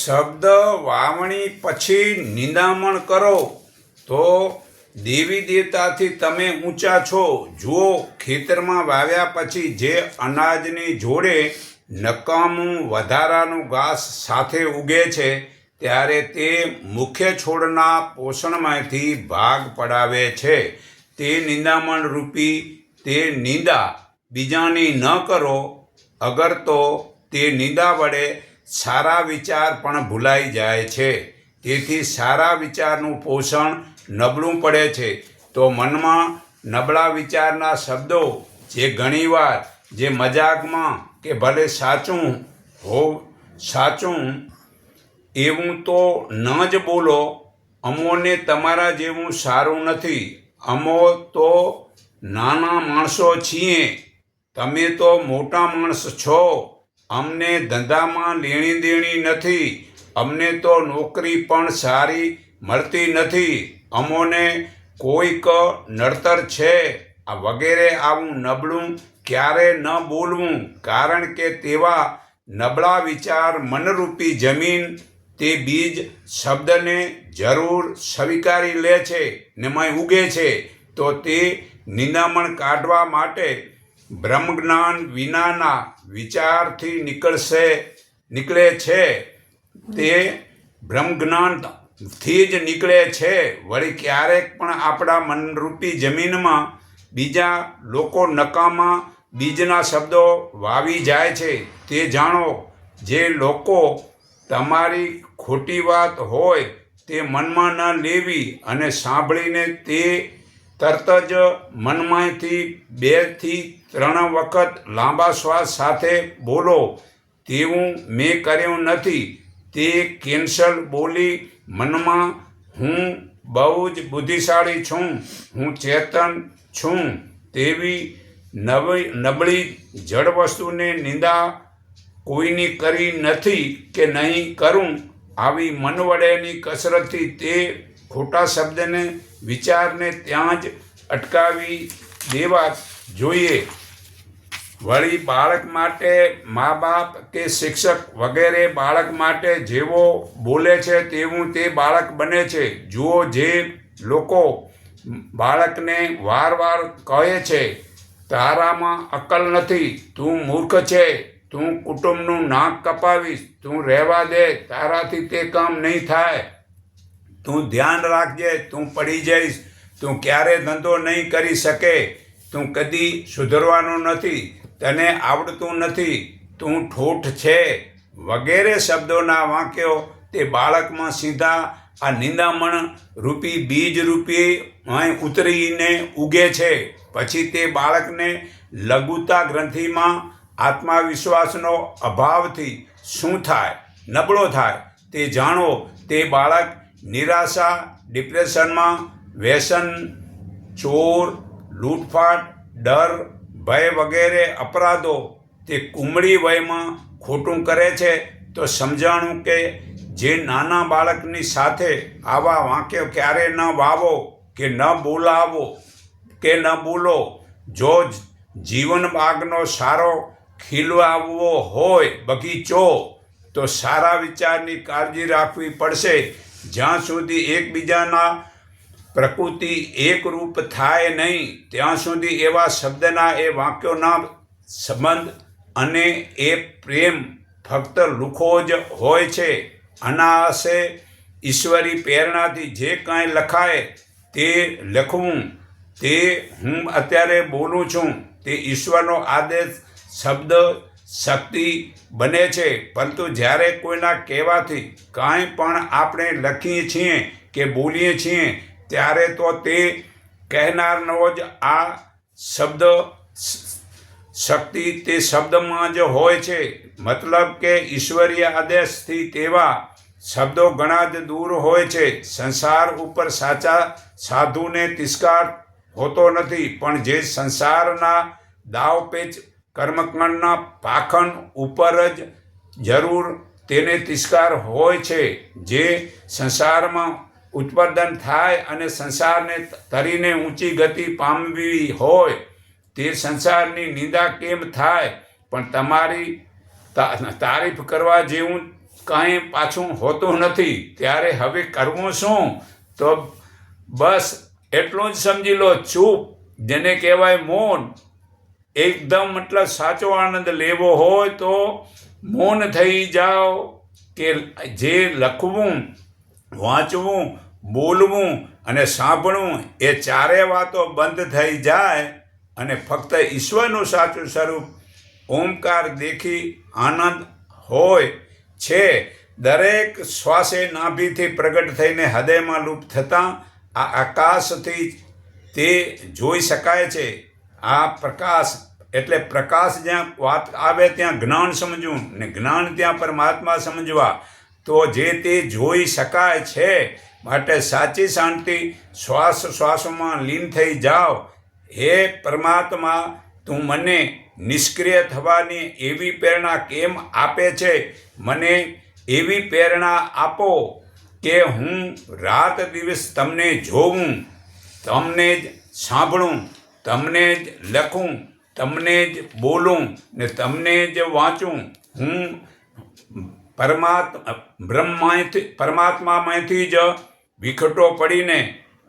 શબ્દ વાવણી પછી નિંદામણ કરો, તો દેવી દેવતાથી તમે ઊંચા છો. જુઓ, ખેતરમાં વાવ્યા પછી જે અનાજની જોડે નકામું વધારાનું ઘાસ સાથે ઉગે છે, ત્યારે તે મુખ્ય છોડના પોષણમાંથી ભાગ પડાવે છે. તે નિંદામણ રૂપી, તે નિંદા બીજાની ન કરો. અગર તો તે નિંદા વડે સારા વિચાર પણ ભૂલાઈ જાય છે. તેથી સારા વિચારનું પોષણ નબળું પડે છે. તો મનમાં નબળા વિચારના શબ્દો જે ઘણીવાર જે મજાકમાં કે ભલે સાચું હો, સાચું એવું તો ન જ બોલો, અમોને તમારા જેવું સારું નથી. અમો તો નાના માણસો છીએ. તમે તો મોટા માણસ છો. અમને ધંધામાં લેણી દેણી નથી, અમને તો નોકરી પણ સારી મળતી નથી, અમોને કોઈક નડતર છે વગેરે આવું નબળું ક્યારે ન બોલવું, કારણ કે તેવા નબળા વિચાર મનરૂપી જમીન તે બીજ શબ્દને જરૂર સ્વીકારી લે છે ને ઉગે છે, તો તે નિંદામણ કાઢવા માટે બ્રહ્મજ્ઞાન વિનાના વિચારથી નીકળશે, નીકળે છે તે બ્રહ્મજ્ઞાનથી જ નીકળે છે. વળી ક્યારેક પણ આપણા મનરૂપી જમીનમાં બીજા લોકો નકામા બીજના શબ્દો વાવી જાય છે. તે જાણો, જે લોકો તમારી ખોટી વાત હોય તે મનમાં ન લેવી અને સાંભળીને તે તરત જ મનમાંથી બેથી ત્રણ વખત લાંબા શ્વાસ સાથે બોલો. તેવું મેં કર્યું નથી. તે કેન્સલ બોલી મનમાં હું બહુ જ બુદ્ધિશાળી છું. હું ચેતન છું. તેવી નવી નબળી જડ વસ્તુને નિંદા કોઈની કરી નથી કે નહીં કરું. આવી મન વડેની કસરતથી તે ખોટા શબ્દને વિચારને ત્યાં જ અટકાવી દેવા જોઈએ. વળી બાળક માટે મા બાપ કે શિક્ષક વગેરે બાળક માટે જેવો બોલે છે તેવું તે બાળક બને છે. જુઓ જે લોકો બાળકને વાર વાર કહે છે, તારામાં અકલ નથી, તું મૂર્ખ છે, તું કુટુંબનું નાક કપાવીશ, તું રહેવા દે, તારાથી તે કામ નહીં થાય. તું ધ્યાન રાખજે, તું પડી જઈશ, તું ક્યારે ધંધો નહીં કરી શકે, તું કદી સુધરવાનું નથી, તને આવડતું નથી, તું ઠોઠ છે, વગેરે શબ્દોના વાક્યો તે બાળકમાં સીધા આ નિંદામણ રૂપી બીજ રૂપી અહીં ઉતરીને ઉગે છે. પછી તે બાળકને લઘુતા ગ્રંથિમાં આત્મવિશ્વાસનો અભાવથી શું થાય, નબળો થાય તે જાણો. તે બાળક નિરાશા, ડિપ્રેશનમાં, વ્યસન, ચોર, લૂંટફાટ, ડર, ભય વગેરે અપરાધો તે કુમળી વયમાં ખોટું કરે છે તો સમજાણું કે જે નાના બાળકની સાથે આવા વાંક્યો ક્યારે ન વાવો કે ન બોલાવો કે ન બોલો જો જીવન બાગનો સારો ખીલવાવવો હોય બગીચો, તો સારા વિચારની કાળજી રાખવી પડશે જ્યાં સુધી એકબીજાના પ્રકૃતિ એકરૂપ થાય નહીં, ત્યાં સુધી એવા શબ્દના, એ વાક્યોના સંબંધ અને એ પ્રેમ ફક્ત લુખો જ હોય છે. અનાયાસે ઈશ્વરી પ્રેરણાથી જે કાંઈ લખાય તે લખવું, તે હું અત્યારે બોલું છું. તે ઈશ્વરનો આદેશ, શબ્દ શક્તિ બને છે. પરંતુ જ્યારે કોઈના કહેવાથી કાંઈ પણ આપણે લખીએ છીએ કે બોલીએ છીએ, ત્યારે તો તે કહેનારનો જ આ શબ્દ શક્તિ તે શબ્દમાં જ હોય છે. મતલબ કે ઈશ્વરીય આદેશથી તેવા શબ્દો ઘણા જ દૂર હોય છે. સંસાર ઉપર સાચા સાધુને તિસ્કાર હોતો નથી, પણ જે સંસારના દાવપેચ કર્મકાંડના પાખંડ ઉપર જ જરૂર તેને તિસ્કાર હોય છે, જે સંસારમાં ઉત્પાદન થાય અને સંસારને તરીને ઊંચી ગતિ પામવી હોય, તે સંસારની નિંદા કેમ થાય? પણ તમારી તારીફ કરવા જેવું કાંઈ પાછું હોતું નથી. ત્યારે હવે કરવું શું? તો બસ એટલું જ સમજી લો, ચૂપ. જેને કહેવાય મૌન. એકદમ મતલબ સાચો આનંદ લેવો હોય તો મૌન થઈ જાઓ કે જે લખવું, વાંચવું, બોલવું અને સાંભળવું એ ચારે વાતો બંધ થઈ જાય અને ફક્ત ઈશ્વરનું સાચું સ્વરૂપ ઓમકાર દેખી આનંદ હોય છે. દરેક શ્વાસે નાભીથી પ્રગટ થઈને હૃદયમાં લુપ્ત થતાં આ આકાશથી તે જોઈ શકાય છે. આ પ્રકાશ, એટલે પ્રકાશ જ્યાં વાત આવે ત્યાં જ્ઞાન સમજવું ને જ્ઞાન ત્યાં પરમાત્મા સમજવા. તો જે તે જોઈ શકાય છે, માટે સાચી શાંતિ, શ્વાસ શ્વાસમાં લીન થઈ જાઓ. હે પરમાત્મા, તું મને નિષ્ક્રિય થવાની એવી પ્રેરણા કેમ આપે છે? મને એવી પ્રેરણા આપો કે હું રાત દિવસ તમને જોઉં, તમને જ સાંભળું. તમને જ લખું, તમને જ બોલું ને તમને જ વાંચું. હું પરમાત્મા, બ્રહ્માથી, પરમાત્મામાંથી જ વિખટો પડીને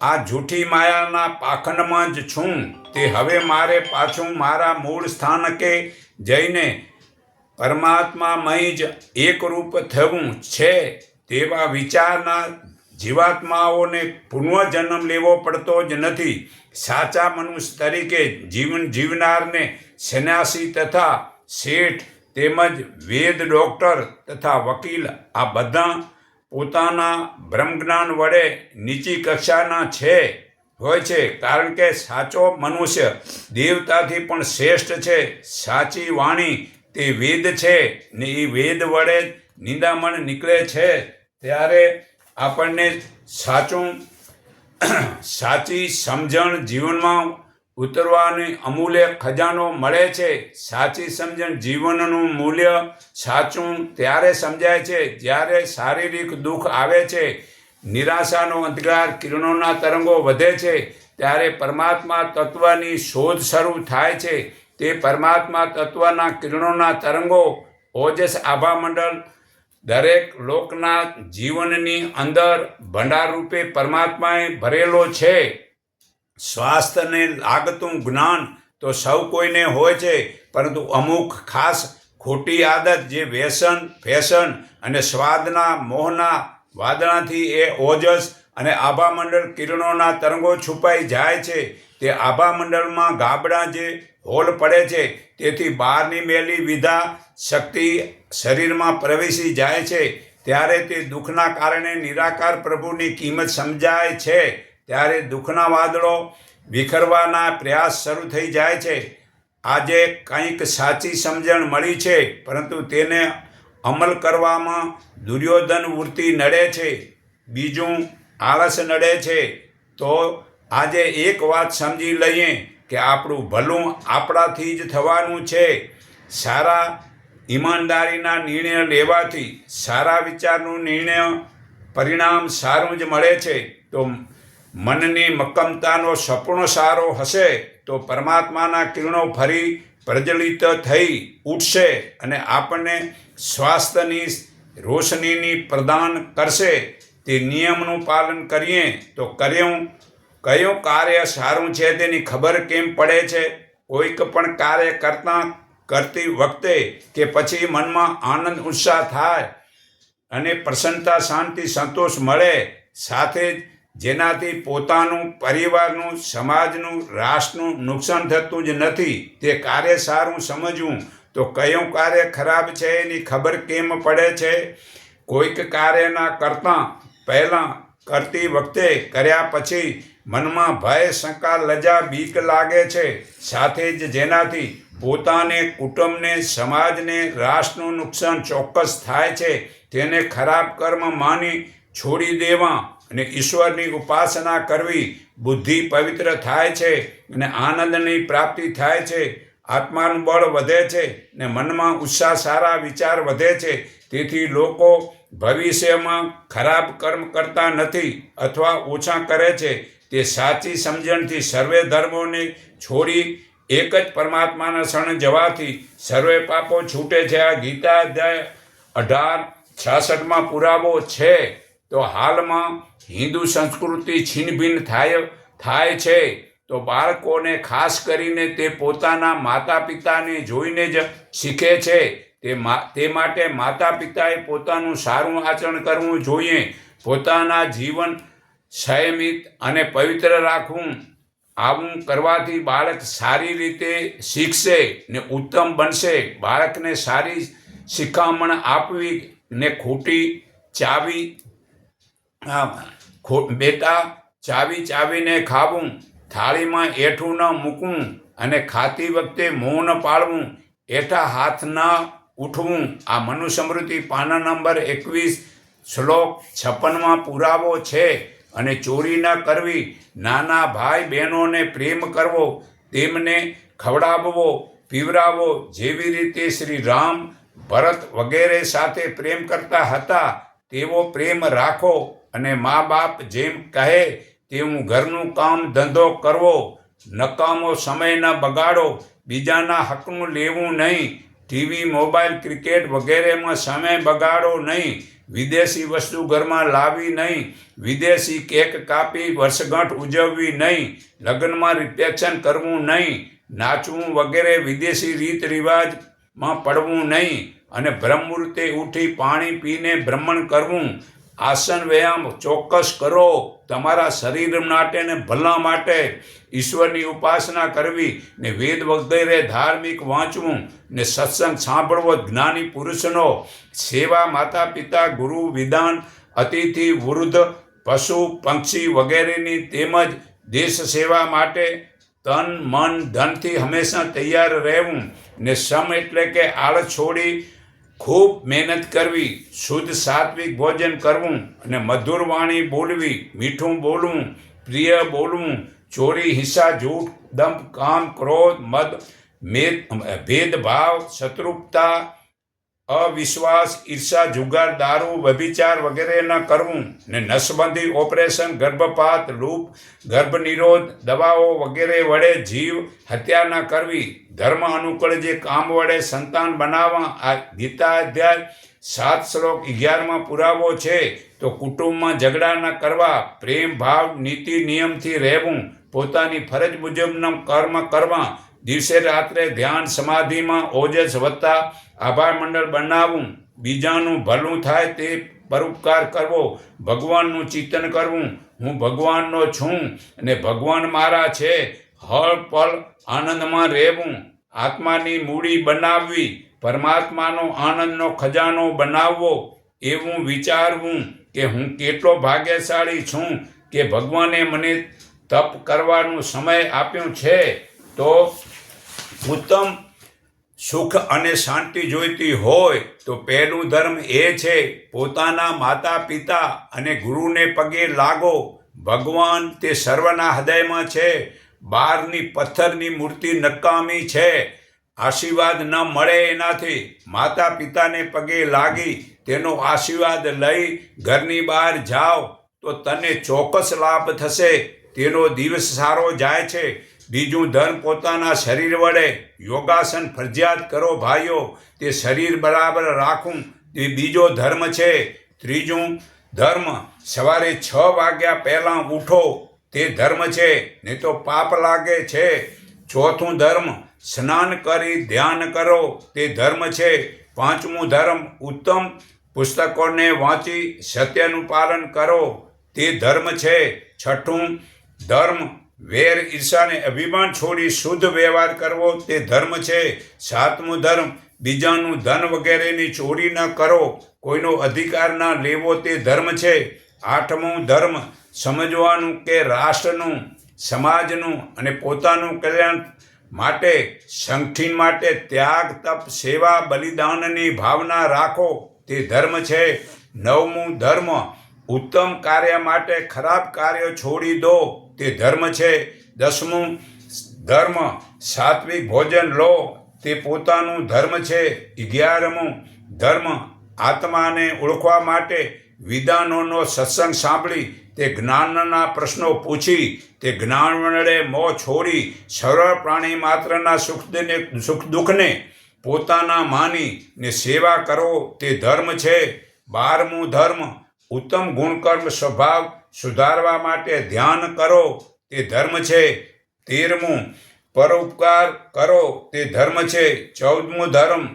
આ જૂઠી માયાના પાખંડમાં જ છું. તે હવે મારે પાછું મારા મૂળ સ્થાનકે જઈને પરમાત્મામય જ એકરૂપ થવું છે તેવા વિચારના જીવાત્માઓને પુનઃજન્મ લેવો પડતો જ નથી. સાચા મનુષ્ય તરીકે જીવન જીવનારને સન્યાસી તથા શેઠ તેમજ વેદ ડોક્ટર તથા વકીલ આ બધા પોતાના બ્રહ્મજ્ઞાન વડે નીચી કક્ષાના છે, હોય છે. કારણ કે સાચો મનુષ્ય દેવતાથી પણ શ્રેષ્ઠ છે, સાચી વાણી તે વેદ છે ને એ વેદ વડે નિંદામણ નીકળે છે. ત્યારે આપણને સાચું, સાચી સમજણ જીવનમાં ઉતરવાની અમૂલ્ય ખજાનો મળે છે. સાચી સમજણ જીવનનું મૂલ્ય સાચું ત્યારે સમજાય છે જ્યારે શારીરિક દુઃખ આવે છે. નિરાશાનો અંધકાર કિરણોના તરંગો વધે છે ત્યારે પરમાત્મા તત્વની શોધ શરૂ થાય છે. તે પરમાત્મા તત્વના કિરણોના તરંગો ઓજસ આભામંડળ મંડળ દરેક લોકના જીવનની અંદર ભંડાર રૂપે પરમાત્માએ ભરેલો છે. સ્વાસ્થ્યને લાગતું જ્ઞાન તો સૌ કોઈને હોય છે, પરંતુ અમુક ખાસ ખોટી આદત જે વ્યસન, ફેશન અને સ્વાદના, મોહના વાદળાથી એ ઓજસ અને આભામંડળ કિરણોના તરંગો છુપાઈ જાય છે. તે આભામંડળમાં ગાબડા જે હોલ પડે છે, તેથી બહારની મેલી વિધા શક્તિ શરીરમાં પ્રવેશી જાય છે. ત્યારે તે દુઃખના કારણે નિરાકાર પ્રભુની કિંમત સમજાય છે. ત્યારે દુઃખના વાદળો વિખરવાના પ્રયાસ શરૂ થઈ જાય છે. આજે કંઈક સાચી સમજણ મળી છે, પરંતુ તેને અમલ કરવામાં દુર્યોધન વૃત્તિ નડે છે. બીજું આળસ નડે છે, તો આજે એક વાત સમજી લઈએ કે આપણું ભલું આપણાથી જ થવાનું છે. સારા ઈમાનદારીના નિર્ણય લેવાથી, સારા વિચારનું નિર્ણય પરિણામ સારું જ મળે છે. તો મનની મક્કમતાનો સપનો સારો હશે, તો પરમાત્માના કિરણો ફરી પ્રજ્વલિત થઈ ઉઠશે અને આપણને સ્વાસ્થ્યની રોશનીની પ્રદાન કરશે. તે નિયમનું પાલન કરીએ તો કર્યું. કયું કાર્ય સારું છે તેની ખબર કેમ પડે છે? કોઈક પણ કાર્ય કરતાં, કરતી વખતે કે પછી મનમાં આનંદ, ઉત્સાહ થાય અને પ્રસન્નતા, શાંતિ, સંતોષ મળે. સાથે જ જેનાથી પોતાનું પરિવારનું, સમાજનું, રાષ્ટ્રનું નુકસાન થતું જ નથી, તે કાર્ય સારું સમજવું. તો કયું કાર્ય ખરાબ છે એની ખબર કેમ પડે છે? કોઈક કાર્યના કરતાં પહેલાં કરતી વખતે કર્યા પછી મનમાં ભય, શંકા, લજા, બીક લાગે છે. સાથે જ જેનાથી પોતાને, કુટુંબને, સમાજને રાષ્ટ્રનું નુકસાન ચોક્કસ થાય છે, તેને ખરાબ કર્મ માની છોડી દેવા અને ઈશ્વરની ઉપાસના કરવી બુદ્ધિ પવિત્ર થાય છે અને આનંદની પ્રાપ્તિ થાય છે. આત્માનું બળ વધે છે ને મનમાં ઉત્સાહ સારા વિચાર વધે છે. તેથી લોકો ભવિષ્યમાં ખરાબ કર્મ કરતા નથી અથવા ઓછા કરે છે. તે સાચી સમજણથી સર્વે ધર્મોને છોડી એક જ પરમાત્માના શરણ જવાથી સર્વે પાપો છૂટે છે. આ ગીતા અધ્યાય અઢાર છાસઠમાં પુરાવો છે. તો હાલમાં હિન્દુ સંસ્કૃતિ છીનભીન થાય થાય છે. તો બાળકોને ખાસ કરીને તે પોતાના માતા પિતાને જોઈને જ શીખે છે. તે તે માટે માતા પિતાએ પોતાનું સારું આચરણ કરવું જોઈએ. પોતાના જીવન સંયમિત અને પવિત્ર રાખવું, આવું કરવાથી બાળક સારી રીતે શીખશે ને ઉત્તમ બનશે. બાળકને સારી શિખામણ આપવી ને ખોટી ચાવી બેટા, ચાવી ચાવીને ખાવું થાળીમાં એઠું ન મૂકવું અને ખાતી વખતે મોં ન પાળવું, એઠા હાથ ન ઉઠવું. આ મનુસ્મૃતિ પાના નંબર એકવીસ, શ્લોક છપ્પનમાં પુરાવો છે અને ચોરી ન કરવી. નાના ભાઈ બહેનોને પ્રેમ કરવો, તેમને ખવડાવવો, પીવરાવો જેવી રીતે શ્રી રામ ભરત વગેરે સાથે પ્રેમ કરતા હતા, તેવો પ્રેમ રાખો અને મા બાપ જેમ કહે તેવું ઘરનું કામ ધંધો કરવો, નકામો સમય ન બગાડો, બીજાના હકનું લેવું નહીં, ટીવી, મોબાઈલ, ક્રિકેટ વગેરેમાં સમય બગાડો નહીં, વિદેશી વસ્તુ ઘરમાં લાવી નહીં, વિદેશી કેક કાપી વર્ષગાંઠ ઉજવવી નહીં, લગ્નમાં રિફ્લેક્શન કરવું નહીં, નાચવું વગેરે વિદેશી રીત રિવાજમાં પડવું નહીં અને બ્રહ્મુહૂર્તે ઉઠી પાણી પીને ભ્રમણ કરવું આસન વ્યાયામ ચોક્કસ કરો. તમારા શરીર માટે ને ભલા માટે ઈશ્વરની ઉપાસના કરવી ને વેદ વગેરે ધાર્મિક વાંચવું ને સત્સંગ સાંભળવો જ્ઞાની પુરુષનો સેવા માતા પિતા ગુરુ વિધાન અતિથિ વૃદ્ધ પશુ પંક્ષી વગેરેની તેમજ દેશ સેવા માટે તન મન ધનથી હંમેશા તૈયાર રહેવું ને સમ એટલે કે આળસ છોડી ખૂબ મહેનત કરવી, શુદ્ધ સાત્વિક ભોજન કરવું અને મધુર વાણી બોલવી, મીઠું બોલવું, પ્રિય બોલવું, ચોરી, હિંસા, જૂઠ, દંભ, કામ, ક્રોધ, મદ ભેદભાવ, શત્રુપતા અવિશ્વાસ, ઈર્ષા, જુગાર, દારૂ, વ્યભિચાર વગેરે ન કરવું. ને નસબંધી ઓપરેશન, ગર્ભપાત, લૂપ ગર્ભ નિરોધ દવાઓ વગેરે વડે જીવ હત્યા ન કરવી. ધર્મ અનુકૂળ જે કામ વડે સંતાન બનાવવા. આ ગીતા અધ્યાય સાત શ્લોક અગિયારમાં પુરાવો છે. તો કુટુંબમાં ઝઘડા ન કરવા. પ્રેમ, ભાવ, નીતિ, નિયમથી રહેવું. પોતાની ફરજ મુજબના કર્મ કરવા. દિવસે રાત્રે ધ્યાન સમાધિમાં ઓજસ વધતા આભાર મંડળ બનાવવું બીજાનું ભલું થાય તે પરોપકાર કરવો, ભગવાનનું ચિંતન કરવું. હું ભગવાનનો છું અને ભગવાન મારા છે. હળ પલ આનંદમાં રહેવું. આત્માની મૂડી બનાવવી, પરમાત્માનો આનંદનો ખજાનો બનાવવો. એવું વિચારવું કે હું કેટલો ભાગ્યશાળી છું કે ભગવાને મને તપ કરવાનો સમય આપ્યો છે. તો ઉત્તમ સુખ અને શાંતિ જોઈતી હોય તો પહેલું ધર્મ એ છે, પોતાના માતા પિતા અને ગુરુને પગે લાગો. ભગવાન તે સર્વના હૃદયમાં છે, બહારની પથ્થરની મૂર્તિ નકામી છે. આશીર્વાદ ન મળે એનાથી માતા પિતાને પગે લાગી તેનો આશીર્વાદ લઈ ઘરની બહાર જાઓ તો તને ચોક્કસ લાભ થશે. તેનો દિવસ સારો જાય છે. બીજું ધર્મ પોતાના શરીર વડે યોગાસન ફરજિયાત કરો ભાઈઓ, તે શરીર બરાબર રાખવું, તે બીજો ધર્મ છે. ત્રીજું, ધર્મ સવારે છ વાગ્યા પહેલાં ઉઠો, તે ધર્મ છે, નહીં તો પાપ લાગે છે. ચોથું ધર્મ, સ્નાન કરી ધ્યાન કરો, તે ધર્મ છે. પાંચમું ધર્મ, ઉત્તમ પુસ્તકોને વાંચી સત્યનું પાલન કરો, તે ધર્મ છે. છઠ્ઠું, ધર્મ વેર ઈર્ષાને અભિમાન છોડી શુદ્ધ વ્યવહાર કરવો તે ધર્મ છે. સાતમું ધર્મ, બીજાનું ધન વગેરેની ચોરી ન કરો. કોઈનો અધિકાર ના લેવો તે ધર્મ છે. આઠમું ધર્મ, સમજવાનું કે રાષ્ટ્રનું, સમાજનું અને પોતાનું કલ્યાણ માટે, સંગઠિન માટે ત્યાગ, તપ, સેવા, બલિદાનની ભાવના રાખો તે ધર્મ છે. નવમું ધર્મ, ઉત્તમ કાર્ય માટે ખરાબ કાર્ય છોડી દો. તે ધર્મ છે. દસમું, ધર્મ, સાત્વિક ભોજન લો. તે પોતાનું ધર્મ છે. અગિયારમું, ધર્મ, આત્માને ઓળખવા માટે વિધાનોનો સત્સંગ સાંભળી, તે જ્ઞાનના પ્રશ્નો પૂછી, તે જ્ઞાન વડે મો છોડી, સરળ પ્રાણી માત્રના સુખ સુખ દુઃખને પોતાના માની ને સેવા કરો. તે ધર્મ છે. બારમું ધર્મ, ઉત્તમ ગુણકર્મ સ્વભાવ સુધારવા માટે ધ્યાન કરો, તે ધર્મ છે. તેરમું, પરોપકાર કરો, તે ધર્મ છે. ચૌદમું ધર્મ,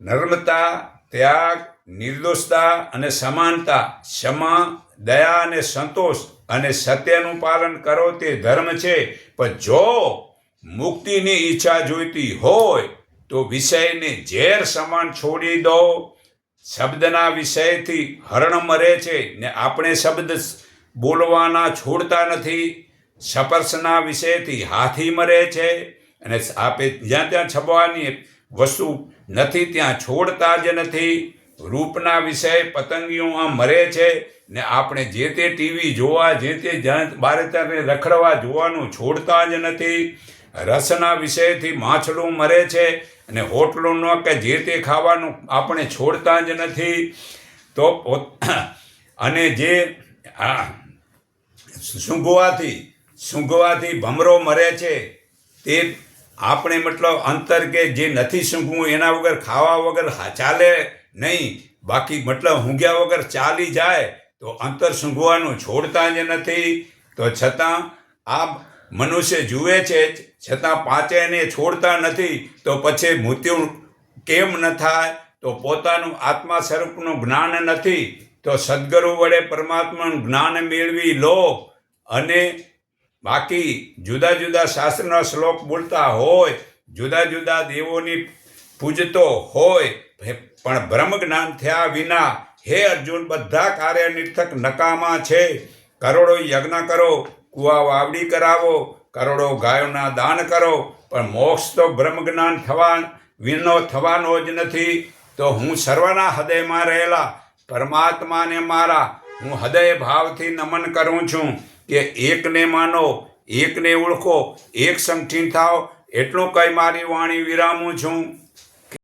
નર્મતા, ત્યાગ, નિર્દોષતા અને સમાનતા. ક્ષમા, દયા અને સંતોષ અને સત્યનું પાલન કરો, તે ધર્મ છે. પણ જો મુક્તિની ઈચ્છા જોઈતી હોય, તો વિષયને ઝેર સમાન છોડી દો. શબ્દના વિષયથી હરણ મરે છે ને આપણે શબ્દ બોલવાના છોડતા નથી. સપર્શના વિષયથી હાથી મરે છે અને આપે જ્યાં ત્યાં છબવાની વસ્તુ નથી, ત્યાં છોડતા જ નથી. રૂપના વિષય પતંગીઓ મરે છે ને આપણે જે તે ટીવી જોવા, જે તે જ્યાં બારે ત્યાં રખડવા જોવાનું છોડતા જ નથી. રસના વિષયથી માછડું મરે છે અને હોટલોનો કે જે તે ખાવાનું આપણે છોડતા જ નથી, તો અને જે આ સૂંઘવાથી સૂંઘવાથી ભમરો મરે છે, તે આપણે મતલબ અંતર કે જે નથી સૂંઘવું એના વગર ખાવા વગર ચાલે નહીં, બાકી મતલબ ઊંઘ્યા વગર ચાલી જાય, તો અંતર સૂંઘવાનું છોડતા જ નથી, તો છતાં આ મનુષ્ય જુએ છે છતાં પાંચેયને છોડતા નથી, તો પછી મૃત્યુ કેમ ન થાય? તો પોતાનું આત્મા સ્વરૂપનું જ્ઞાન નથી. તો સદગુરુ વડે પરમાત્માનું જ્ઞાન મેળવી લો અને બાકી જુદા જુદા શાસ્ત્રના શ્લોક બોલતા હોય, જુદા જુદા દેવોની પૂજતો હોય પણ બ્રહ્મ જ્ઞાન થયા વિના, હે અર્જુન, બધા કાર્ય નિર્થક નકામા છે. કરોડો યજ્ઞ કરો, કુવા વાવડી કરાવો કરોડો ગાયોના દાન કરો, પણ મોક્ષ તો બ્રહ્મજ્ઞાન થવા વિનો થવાનો જ નથી. તો હું સર્વના હૃદયમાં રહેલા પરમાત્માને મારા, હું હૃદય ભાવથી નમન કરું છું કે એકને માનો, એકને ઓળખો, એક સંઠી થાવ, એટલું કઈ મારી વાણી વિરામું છું.